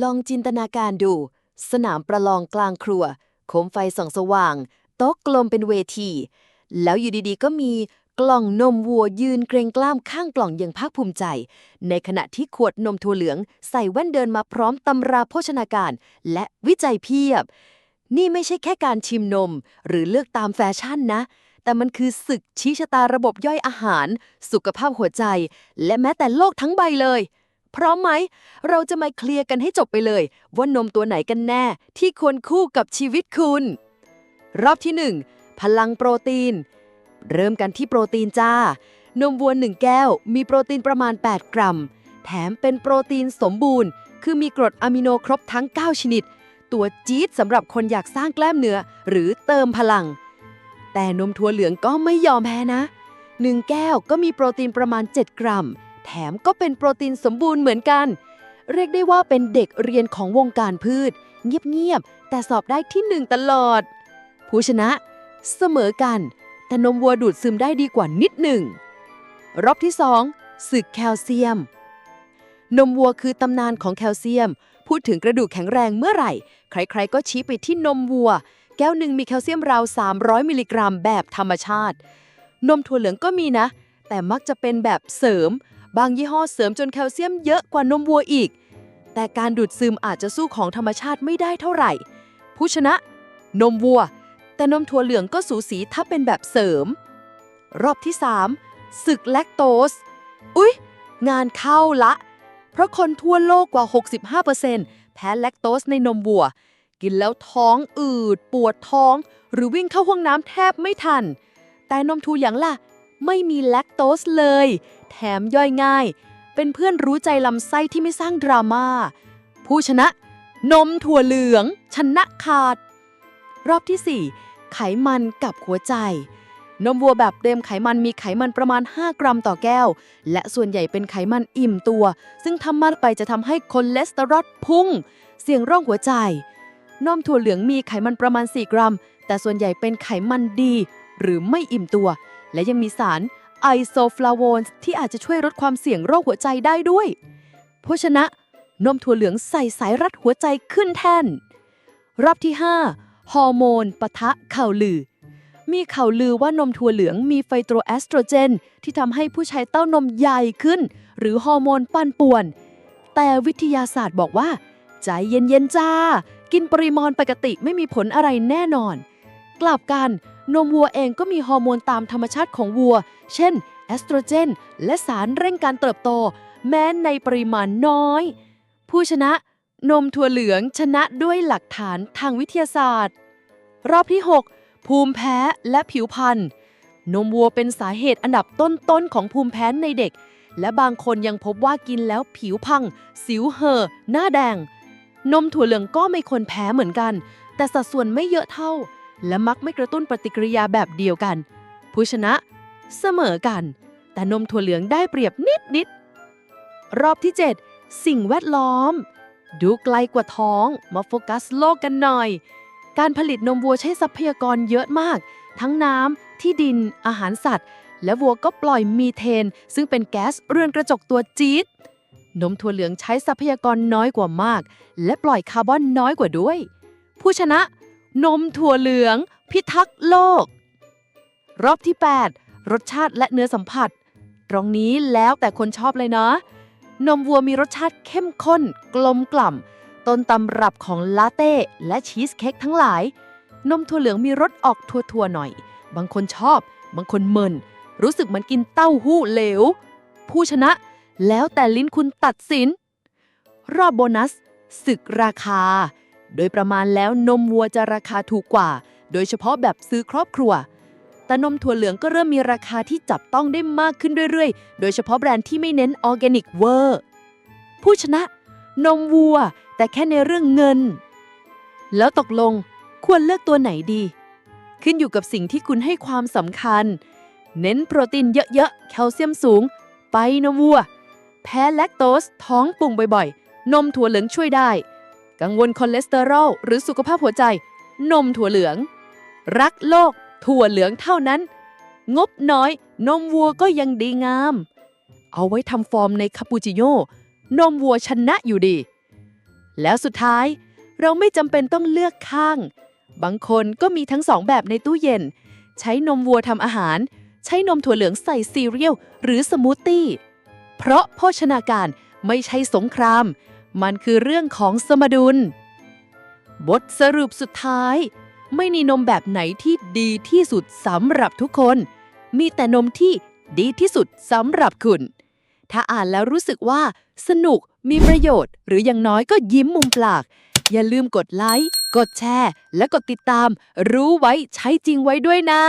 ลองจินตนาการดู สนามประลองกลางครัว โคมไฟส่องสว่าง โต๊ะกลมเป็นเวที แล้วอยู่ดีๆ ก็มีกล่องนมวัวยืนเกรงกล้ามข้างกล่องอย่างภาคภูมิใจ ในขณะที่ขวดนมถั่วเหลืองใส่แว่นเดินมาพร้อมตำราโภชนาการ และวิจัยเพียบ นี่ไม่ใช่แค่การชิมนม หรือเลือกตามแฟชั่นนะ แต่มันคือศึกชี้ชะตาระบบย่อยอาหาร สุขภาพหัวใจ และแม้แต่โลกทั้งใบเลย พร้อมไหม เราจะมาเคลียร์กันให้จบไปเลย ว่านมตัวไหนกันแน่ ที่ควรคู่กับชีวิตคุณ รอบที่ 1 พลังโปรตีน เริ่มกันที่โปรตีนจ้า นมวัว1แก้ว มีโปรตีนประมาณ 8 กรัม แถมเป็นโปรตีนสมบูรณ์ คือมีกรดอะมิโนครบทั้ง 9 ชนิด ตัวจี๊ดสำหรับคนอยากสร้างแกล้มเนื้อหรือเติมพลัง แต่นมถั่วเหลืองก็ไม่ยอมแพ้นะ 1 แก้วก็มีโปรตีนประมาณ 7 กรัม แถมก็เป็นโปรตีนสมบูรณ์เหมือนกัน เรียกได้ว่าเป็นเด็กเรียนของวงการพืช เงียบๆ แต่สอบได้ที่หนึ่งตลอด ผู้ชนะ เสมอกัน แต่นมวัวดูดซึมได้ดีกว่านิดหนึ่ง รอบที่2ศึกแคลเซียม นมวัวคือตำนานของแคลเซียม พูดถึงกระดูกแข็งแรงเมื่อไหร่ ใครๆ ก็ชี้ไปที่นมวัว แก้วหนึ่งมีแคลเซียมราว 300 มิลลิกรัมแบบธรรมชาติ นมถั่วเหลืองก็มีนะ แต่มักจะเป็นแบบเสริม บางยี่ห้อเสริมจนแคลเซียมเยอะกว่านมวัวอีก แต่การดูดซึมอาจจะสู้ของธรรมชาติไม่ได้เท่าไหร่ ผู้ชนะ นมวัว แต่นมถั่วเหลืองก็สูสีถ้าเป็นแบบเสริม รอบที่ 3 ศึกแลคโตส อุ๊ย งานเข้าละ เพราะคนทั่วโลกกว่า 65%แพ้แลคโตสในนมวัว กินแล้วท้องอืด ปวดท้อง หรือวิ่งเข้าห้องน้ำแทบไม่ทัน แต่นมถั่วเหลืองล่ะ ไม่มีแลคโตสเลย แถมย่อยง่าย เป็นเพื่อนรู้ใจลำไส้ที่ไม่สร้างดราม่า ผู้ชนะ นมถั่วเหลือง ชนะขาด รอบที่ 4 ไขมันกับหัวใจ นมวัวแบบเต็มไขมันมีไขมันประมาณ 5 กรัมต่อแก้ว และส่วนใหญ่เป็นไขมันอิ่มตัว ซึ่งทำมากไปจะทำให้คอเลสเตอรอลพุ่ง เสี่ยงโรคหัวใจ นมถั่วเหลืองมีไขมันประมาณ 4 กรัม แต่ส่วนใหญ่เป็นไขมันดี หรือไม่อิ่มตัว และยังมีสารไอโซฟลาโวนที่อาจจะช่วยลดความเสี่ยงโรคหัวใจได้ด้วย เพราะฉะนั้นนมถั่วเหลืองใส่สายรัดหัวใจขึ้นแท่นรอบที่ 5 ฮอร์โมนปะทะข่าวลือ มีข่าวลือว่านมถั่วเหลืองมีไฟโตรเอสโตรเจน ที่ทำให้ผู้ชายเต้านมใหญ่ขึ้น หรือฮอร์โมนปั่นป่วน แต่วิทยาศาสตร์บอกว่า ใจเย็นๆจ้า กินปริมาณปกติไม่มีผลอะไรแน่นอน กลับกัน นมวัวเองก็มีฮอร์โมนตามธรรมชาติของวัว เช่นเอสโตรเจน และสารเร่งการเติบโต แม้ในปริมาณน้อย ผู้ชนะ นมถั่วเหลืองชนะด้วยหลักฐานทางวิทยาศาสตร์ รอบที่ 6 ภูมิแพ้และผิวพรรณนมวัวเป็นสาเหตุอันดับต้นๆของภูมิแพ้ในเด็ก และบางคนยังพบว่ากินแล้วผิวพัง สิวเห่อหน้าแดง นมถั่วเหลืองก็ไม่ควรแพ้เหมือนกัน แต่สัดส่วนไม่เยอะเท่า และมักไม่กระตุ้นปฏิกิริยาแบบเดียวกัน ผู้ชนะเสมอกัน แต่นมถั่วเหลืองได้เปรียบนิดนิดรอบที่ 7 สิ่งแวดล้อม ดูไกลกว่าท้องมาโฟกัสโลกกันหน่อย การผลิตนมวัวใช้ทรัพยากรเยอะมาก ทั้งน้ำที่ดิน อาหารสัตว์ และวัวก็ปล่อยมีเทน ซึ่งเป็นแก๊สเรือนกระจกตัวจี๊ดนมถั่วเหลืองใช้ทรัพยากรน้อยกว่ามาก และปล่อยคาร์บอนน้อยกว่าด้วย ผู้ชนะ นมถั่วเหลือง พิทักษ์โลก รอบที่ 8 รสชาติและเนื้อสัมผัส ตรงนี้แล้วแต่คนชอบเลยนะ นมวัวมีรสชาติเข้มข้น กลมกล่ำ ต้นตำรับของลาเต้และชีสเค้กทั้งหลาย นมถั่วเหลืองมีรสออกทั่วๆหน่อย บางคนชอบ บางคนเมิน รู้สึกเหมือนกินเต้าหู้เหลว ผู้ชนะแล้วแต่ลิ้นคุณตัดสิน รอบโบนัสศึกราคา โดยประมาณแล้วนมวัวจะราคาถูกกว่า โดยเฉพาะแบบซื้อครอบครัว แต่นมถั่วเหลืองก็เริ่มมีราคาที่จับต้องได้มากขึ้นเรื่อยๆ โดยเฉพาะแบรนด์ที่ไม่เน้นออร์แกนิกเวอร์ ผู้ชนะ นมวัว แต่แค่ในเรื่องเงิน แล้วตกลงควรเลือกตัวไหนดี ขึ้นอยู่กับสิ่งที่คุณให้ความสำคัญ เน้นโปรตีนเยอะๆ แคลเซียมสูง ไปนมวัว แพ้แลคโตสท้องปุ่งบ่อยๆ นมถั่วเหลืองช่วยได้ กังวลคอเลสเตอรอลหรือสุขภาพหัวใจ นมถั่วเหลือง รักโลก ถั่วเหลืองเท่านั้น งบน้อย นมวัวก็ยังดีงาม เอาไว้ทำฟอร์มในคาปูชิโน่นมวัวชนะอยู่ดี แล้วสุดท้ายเราไม่จำเป็นต้องเลือกข้าง บางคนก็มีทั้งสองแบบในตู้เย็น ใช้นมวัวทำอาหาร ใช้นมถั่วเหลืองใส่ซีเรียลหรือสมูทตี้ เพราะโภชนาการไม่ใช่สงคราม มันคือเรื่องของสมดุล บทสรุปสุดท้าย ไม่มีนมแบบไหนที่ดีที่สุดสำหรับทุกคน มีแต่นมที่ดีที่สุดสำหรับคุณ ถ้าอ่านแล้วรู้สึกว่า สนุกมีประโยชน์ หรืออย่างน้อยก็ยิ้มมุมปาก อย่าลืมกดไลค์ กดแชร์ และกดติดตาม รู้ไว้ใช้จริงไว้ด้วยนะ